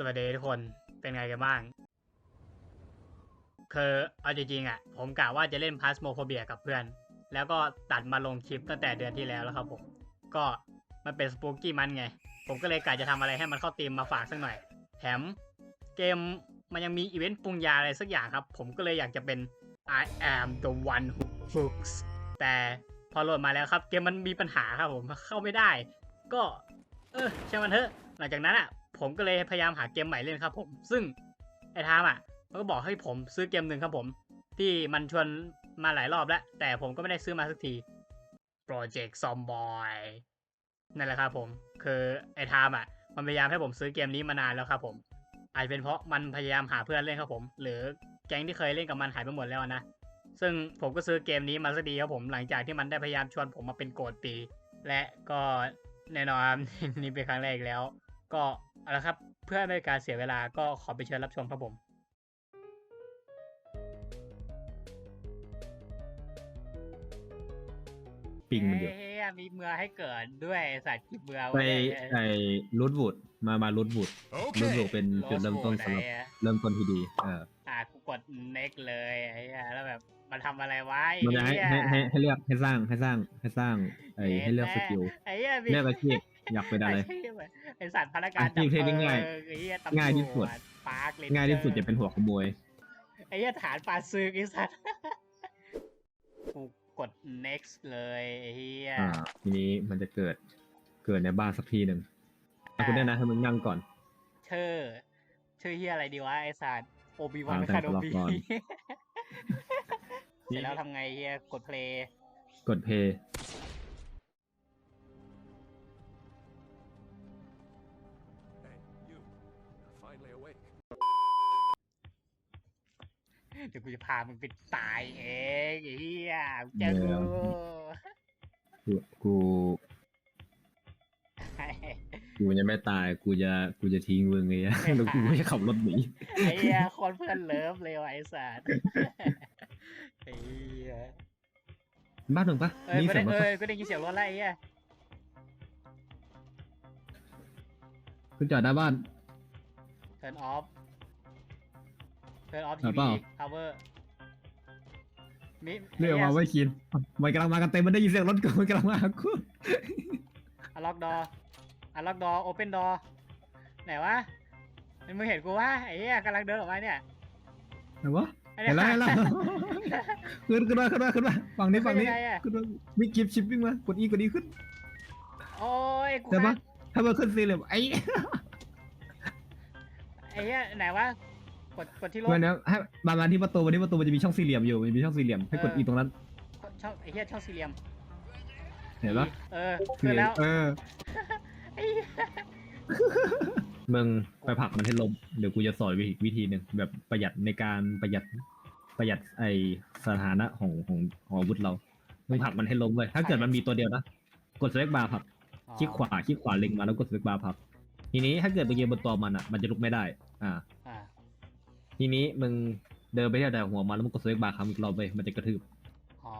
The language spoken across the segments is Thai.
สวัสดีทุกคนเป็นไงกันบ้าง คือเอาจริงๆอะ ผมกะว่าจะเล่นพาสโมโฟเบียกับเพื่อน แล้วก็ตัดมาลงคลิปตั้งแต่เดือนที่แล้วแล้วครับผม ก็มันเป็นสปูกี้มันไง ผมก็เลยกะจะทำอะไรให้มันเข้าธีมมาฝากสักหน่อย แถมเกมมันยังมีอีเวนต์ปรุงยาอะไรสักอย่างครับ ผมก็เลยอยากจะเป็น I am the one who cooks แต่พอโหลดมาแล้วครับ เกมมันมีปัญหาครับผมเข้าไม่ได้ ก็ เออใช่มันเถอะ หลังจากนั้นอะ ผมก็เลยพยายามหาเกมใหม่เล่นครับผม ซึ่งไอ้ทามอะมันก็บอกให้ผมซื้อเกมหนึ่งครับผม ที่มันชวนมาหลายรอบแล้ว แต่ผมก็ไม่ได้ซื้อมาสักที Project Zomboy นั่นแหละครับผม คือไอ้ทามอะ มันพยายามให้ผมซื้อเกมนี้มานานแล้วครับผม อาจจะเป็นเพราะมันพยายามหาเพื่อนเล่นครับผม หรือแก๊งที่เคยเล่นกับมันหายไปหมดแล้วนะซึ่งผมก็ซื้อเกมนี้มาสักดีครับผมหลังจากที่มันได้พยายามชวนผมมาเป็นโกดปี และก็แน่นอนนี่เป็นครั้งแรกอีกแล้ว ก็ เอาละครับ เพื่อไม่ให้การเสียเวลาก็ขอไปเชิญรับชมครับผม ปิงมันอยู่เฮ้ยมีเมือให้เกิดด้วยสัตว์กิบเมือไปว้ยไอ้รูทวูดมามารูทวูดรูทวูดเป็นจุดเริ่มต้นสำหรับโลโก้ไหอะเริ่มต้นที่ดีเอออะกูกด next เลยไอ้เหี้ยแล้วแบบมันทำอะไรวะไอ้มันจะให้เหี้ยให้ให้ให้เลือกให้สร้างให้สร้างให้สร้างไอ้ให้เลือกสกิล ไอ้เหี้ยมีเลือกอาชีพ อยากเป็นอะไราชีพไอ้สัตว์พนักงานอาชีพที่ได้ง่ายดับเพลิไอ้เหี้ยตำรวจง่ายที่สุด ปาร์คเลนง่ายที่สุดจะเป็นหัวขโมยไอ้เหี้ยฐานปลาซึกไอ้สัตว์กูกด next เลยไอ้เหี้ยอ่า ทีนี้มันจะเกิดเกิดในบ้านสักทีหนึ่งอะคุณแน่นะให้มึงนั่งก่อนชื่อชื่อเหี้ยอะไรดีวะไอ้สัตว์โอบิวันอ่าคาโดบีแต่งตัวละครเสร็จแล้วทำไงเฮียกดเพลย์กดเพย์ You're finally awake. เดี๋ยวกูจะพามึงไปตายเองไอ้เฮียเจอกูกูกูกูยังไม่ตายกูจะกูจะทิ้งมึงไงแล้วกูก็จะขับรถหนีไอ้เฮียคนเพื่อนเลิฟเลยว่ะไอ้สัตว์ไอ้เฮียบ้านมึงปะเอ้ยนี่ก็เสีได้ยงรถเอ้ปะยก็ได้ยินเสียงรถแล้วไอ้เฮียคุณจอดหน้าบ้าน turn off turn off เอา TV เปล่า power มิเรียกมาไว้คินมันกำลังมากันเต็มมันได้ยินเสียงรถกูมันกำลังมาหากูอัลล็อกดออัลล็อกดอโอเปนดอไหนวะมึงเห็นกูวะไอ้เหี้ยกำลังเดินออกมาเนี่ยไหนวะไอ้เห็นแล้วเห็นแล้วขึ้นขึ้นมาขึ้นมาขึ้นมาฝั่งนี้ฝั่งนี้ขึ้นยังไงอะขึ้นมามีกิฟต์ชิปปิ้งมากดอีกดอีขึ้นโอ้ยกูเดี๋ยวค้าปะถ้ามันขึ้นสี่เหลี่ยมไอ้ไอ้เหี้ยไหนวะกดกดที่รถมันเนี้ยให้มามาที่ประตูวันนี้ประตูมันจะมีช่องสี่เหลี่ยมอยู่มันมีช่องสี่เหลี่ยมให้กดเอออี อีตรงนั้นช่องไอ้เหี้ยช่องสี่เหลี่ยมเห็นปะเออคือแล้วเออไอ้เหี้ยมึงไปผลักมันให้ล้มเดี๋ยวกูจะสอนวิธีวิธีหนึ่งแบบประหยัดในการประหยัดประหยัดไอสถานะของของของอาวุธเรามึงผลักมันให้ล้มเลยถ้าเกิดมันมีตัวเดียวนะกดสเปกบาร์ผลัก คลิกขวาคลิกขวาเล็งมาแล้วกดสเปกบาร์พับ ทีนี้ถ้าเกิดไปยืนบนตัวมันอะมันจะลุกไม่ได้ อ่า อ่า ทีนี้มึงเดินไปที่แต่หัวมันแล้วมึงกดสเปกบาร์ครั้งอีกรอบไปมันจะกระทืบอ๋อ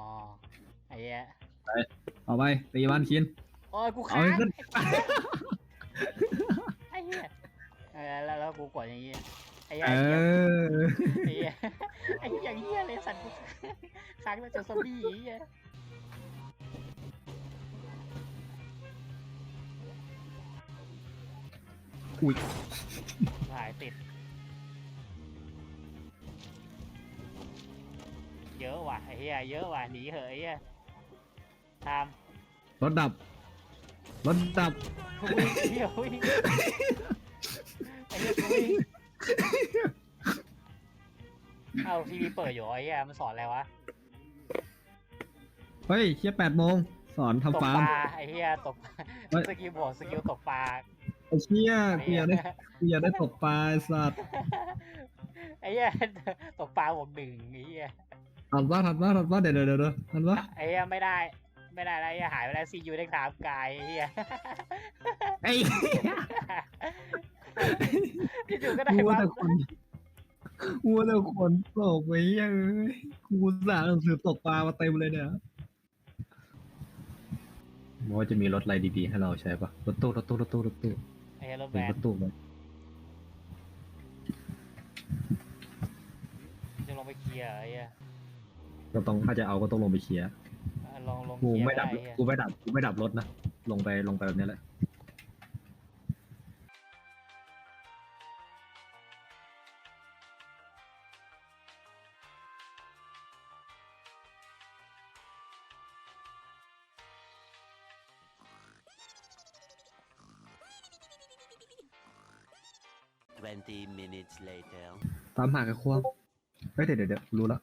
ไอ้เหี้ยเอาไปตีมันคินโอ้ยกูเอาค้างให้ขึ้นไอ้เหี้ยเออแล้วแล้วกูกดอย่างงี้ไอ้เหี้ยเออไอ้เหี้ยไอ้เหี้ยอย่างเหี้ยเลยสัตว์กูค้างแล้วเจอซอมบี้ไอ้เหี้ย อุ้ยหายติด เยอะว่ะไอ้เหี้ยเยอะว่ะหนีเหอะไอ้เหี้ยทามรถดับ รถดับกูวิ่งเหี้ยวิ่งไอ้เหี้ยกูวิ่งเอ้าทีวีเปิดอยู่ไอ้เหี้ยมันสอนอะไรวะเฮ้ยเชี่ยแปดโมง สอนตกทำปฟาร์มลาไอ้เหี้ยตกเฮ้ย สกิลบวกสกิลตกปลา ไอ้เชี่ยกูอยากได้กูอยากได้ตกปลาไอ้สัตว์ไอ้เหี้ยตกปลาบวกหนึ่งไอ้เหี้ยทันปะทันปะทันปะเดี๋ยวเดี๋ยวเดี๋ยวเดี๋ยวทันปะไอ้เหี้ยไม่ได้ ไม่ได้แล้วไอ้เหี้ยหายไปแล้วซียูได้ตามกายไอ้เหี้ยไอ้อยู่ๆก็ได้กูว่าว่าแต่คนกูว่าแต่คนตกไปยังกูสาหนังสือตกปลามาเต็มเลยเนี่ยว่าจะมีรถอะไรดีๆให้เราใช้ปะรถตู้รถตู้รถตู้รถตู้ไอ้เหี้ย รถแวประตูมันจะลงไปเคลียร์ไอ้เหี้ก็ต้องถ้าจะเอาก็ต้องลงไปเคลียร์ลองลงกูไม่ดับกูไม่ดับ กูไม่ดับรถนะ ลงไปลงไปแบบนี้แหละ 20 minutes later. ตามหากระควงเฮ้ยเดี๋ยวเดี๋ยวเดี๋ยวรู้แล้ว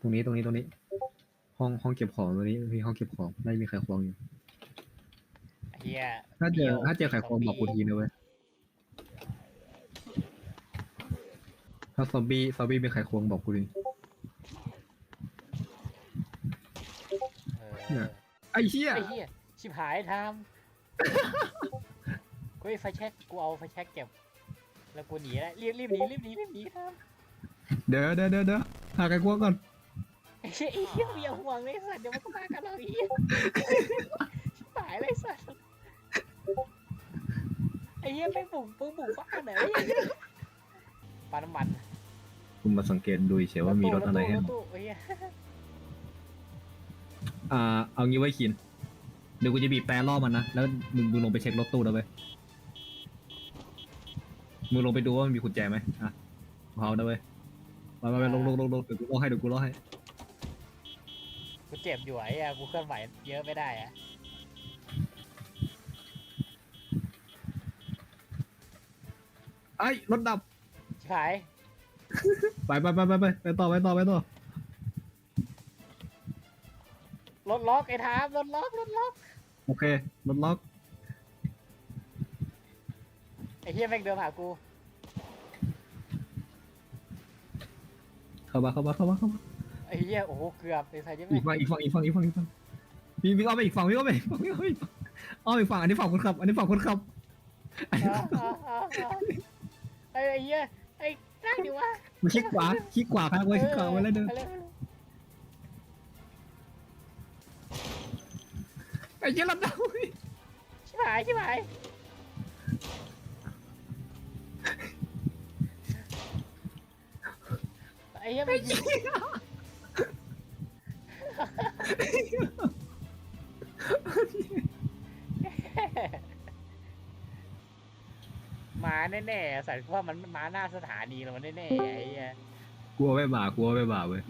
ตรงนี้ตรงนี้ตรงนี้ ห้องห้องเก็บของตรงนี้มีห้องเก็บของไม่มีใครควงอยู่ไอ้เหี้ยถ้าเจอดี๋ยวถ้าเจอไข่ควงบอกกูทีนะเว้ยถ้าซอมบี้ซอมบี้มีไข่ควงบอกกูดิเออเนี่ยไอ้เหี้ยไอ้เหี้ยชิบหายทามกูไอ้ไฟแช็กกูเอาไฟแช็กเก็บ แล้วกูหนีแล้วรีบรีบหนีรีบหนีรีบหนีทามเดี๋ยวเดี๋ยวเดี๋ยวเดี๋ยวหาไข่ควงก่อนไอ้เหี้ยไอ้เหี้ยอย่าห่วงเลยสัตว์เดี๋ยวมันก็มากันเราไอ้เหี้ยชิบหายเลยสัตว์ไอ้เหี้ยไม่บุกปึ้งบุกบ้านเหรอไอ้เหี้ยปาน้ำมันคุณมาสังเกตดูเฉยว่ามีรถอะไรให้รหถมดตู้ไอ้เหี้ยอ่าเอางี้ไว้คินเดี๋ยวกูจะบีบแปรล่อมันนะแล้วมึงมึงลงไปเช็ครถตู้แล้วเว้ย มึงลงไปดูว่ามันมีกุญแจไหมอะเอาได้เว้ยไปไปไปลงลงลงลงเดี๋ยวกูล่อให้เดี๋ยวกูล่อให้กูเจ็บอยู่ไอ้เหี้ยกูเคลื่อนไหวเยอะไม่ได้อะไอ้ยรถดับชิบหาย ไปไปไปไปไปไปต่อไปต่อไปต่อรถล็อกไอ้ทามรถล็อกรถล็อกโอเครถล็อก ไอ้เฮียแม่งเดินหากูเข้ามาเข้ามาเข้ามาเข้ามาไอ้เฮียโอ้โหเกือบไอ้ใส่ใช่ไหมอีกฝั่งอีกฝั่งอีกฝั่งอีกฝั่งอีกฝั่งพี่พี่เอาไปอีกฝั่งพี่เอาไปอีกฝั่งพี่เอาไปอีกฝั่งเอาอีกฝั่งอันนี้ฝั่งคนขับ อันนี้ฝั่งคนขับอันนี้อ่าอ่าอ่าอ่าไอ้ไอ้เฮียไอ้นั่งดิวะมันคลิกขวาคลิกขวาครับไว้คลิกขวาไว้แล้วเดินไปเลยไปเลยไอ้เจ้ารถดับชิบหายชิบหาย ไอ้เฮียไม่ยิงมาแน่ๆสัตว์ว่ามันมาหน้าสถานีแล้วมันแน่ๆไอ้เฮียกลัวไม่บ่ากลัวไม่บ่าเว้ย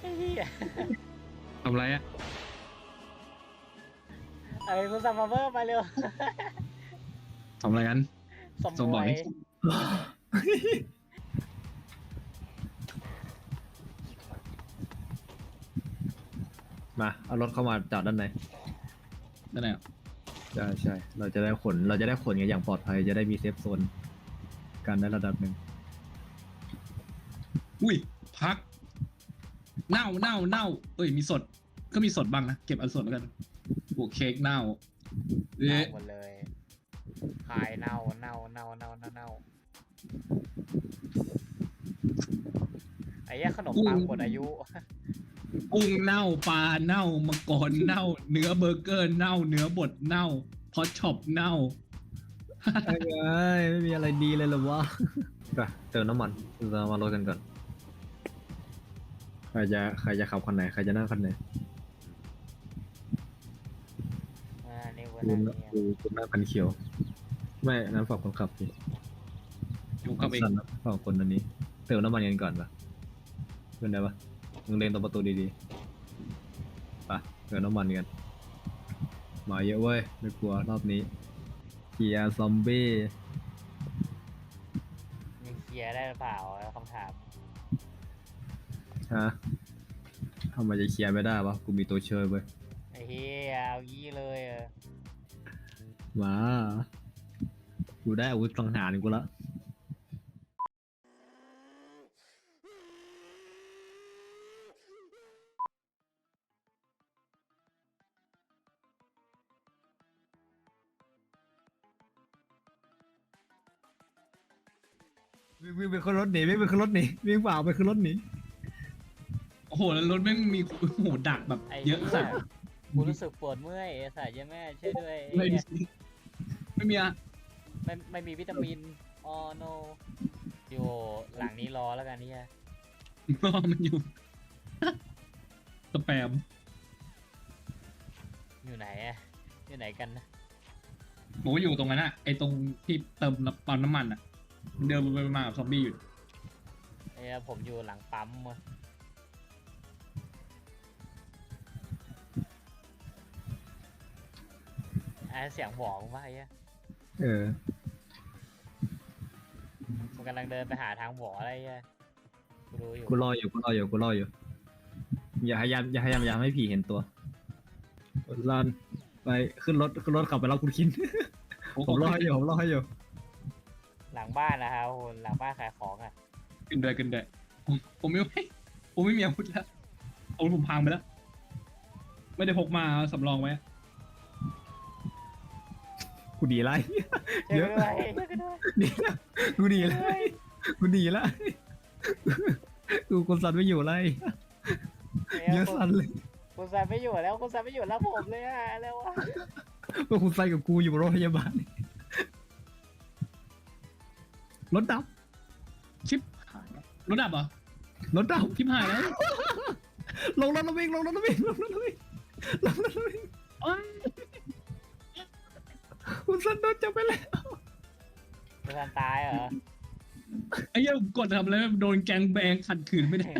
ไอ้เฮียทำไรอะไอ้คุณซัมเบอร์มาเร็วทำอะไรกัน สมสมบหวัอยงมา เอารถเข้ามาจอดด้านในนั่นแหละใช่ใช่เราจะได้ขน เราจะได้ขนกันอย่างปลอดภัย จะได้มีเซฟโซนกันได้ระดับหนึ่งอุ้ยพัก เน่าเน่าเน่าเอ้ยมีสด ก็มีสดบ้างนะ เก็บอันสดแล้วกันพวกเค้กเน่าเอ๊ะเน่าหมดเล ยขายเน่าเน่าเน่าเน่าเน่าเน่าไอ้เหี้ยขนมปังหมดอายุ กุ้งเน่าปลาเน่ามังกรเน่า เนื้อเบอร์เกอร์เน่า เนื้อบดเน่าพอตช็อปเน่าไอ้เอ้ยไม่มีอะไรดีเลยเหรอวะไปเติมน้ำมันเรามารถกันก่อนใครจะใครจะขับคันไหนใครจะนั่งคันไหน กูลานั่งเนี่ยกูกูนั่งคันเขียว ไม่นั้นฝั่งคนขับสิอยู่กับเองสั่นนะฝั่งคนอันนี้เติมน้ำมันกันก่อนปะเป็นไงปะมึงเล็งตรงประตูดีๆไปเติมน้ำมันกันมาเยอะเว้ยไม่กลัวรอบนี้เกียร์ซอมบี้ยังเคลียร์ได้หรือเปล่าคำถามฮะทำไมจะเคลียร์ไม่ได้วะกูมีตัวช่วยเว้ยไอ้เหี้ยเอางี้เลยเออ มากูได้อาวุธสังหารกูละวิ่งวิ่งไปขึ้นรถหนีวิ่งไปขึ้นรถหนีวิ่งเปล่าไปขึ้นรถหนีโอ้โหแล้วรถแม่งมีโอ้โหดักแบบไอ้เยอะหี้สัตว์กูรู้สึกปวดเมื่อยไอ้สายยังแม่ช่วยด้วยไอ้ไม่เหี้ยมี ไม่มีอะไม่ไม่มีวิตามินอ๋อ no อยู่หลังนี้รอแล้วกันเนี่ยรอมันอยู่สแปมอยู่ไหนอะอยู่ไหนกันนะบอกว่าอยู่ตรงนั้นอะไอตรงที่เติมน้ำปั๊มน้ำมันอะเดินไปมากับซอมบี้อยู่เอ้ยผมอยู่หลังปั๊มอะไอ้เสียงบอกว่าไอ้เหี้ย เออผมกำลังเดินไปหาทางบ่ออะไรเงี้ยกูดูอยู่กูรออยู่ กูรออยู่ กูรออยู่ อย่าพยายาม อย่าพยายามอย่าให้ผีเห็นตัวรันไปขึ้นรถ ขึ้นรถขับไปรับคุณคิน ผมรอให้อยู่ ผมรอให้อยู่ หลังบ้านนะครับคุณหลังบ้านขายของอะขึ้นได้ขึ้นได้ผมผมไม่ไหวผมไม่มีอาวุธแล้วอาวุธผมพังไปแล้ว ไม่ได้พกมาสำรองไว้ กูดีไรช่วยด้วยช่วยกันด้วยดีละกูดีละกูดีละกูกูสันไม่อยู่ไรเยอะสันเลยคุณซันไม่อยู่แล้วคุณซันไม่อยู่แล้วผมเลยอะแล้ววะก็คุณสันกับกูอยู่โรงพยาบาลรถดับ ชิปหายแล้วรถดับเหรอรถดับชิปหายแล้ว ลงรถแล้ววิ่งลงรถแล้ววิ่งลงรถแล้ววิ่งลงรถแล้ววิ่งเอ้ย คุณสันโดนจับไปแล้วคุณซันตายเหรอ ไอ้เหี้ยผมกดทำอะไรโดนแกงแบงขัดขืนไม่ได้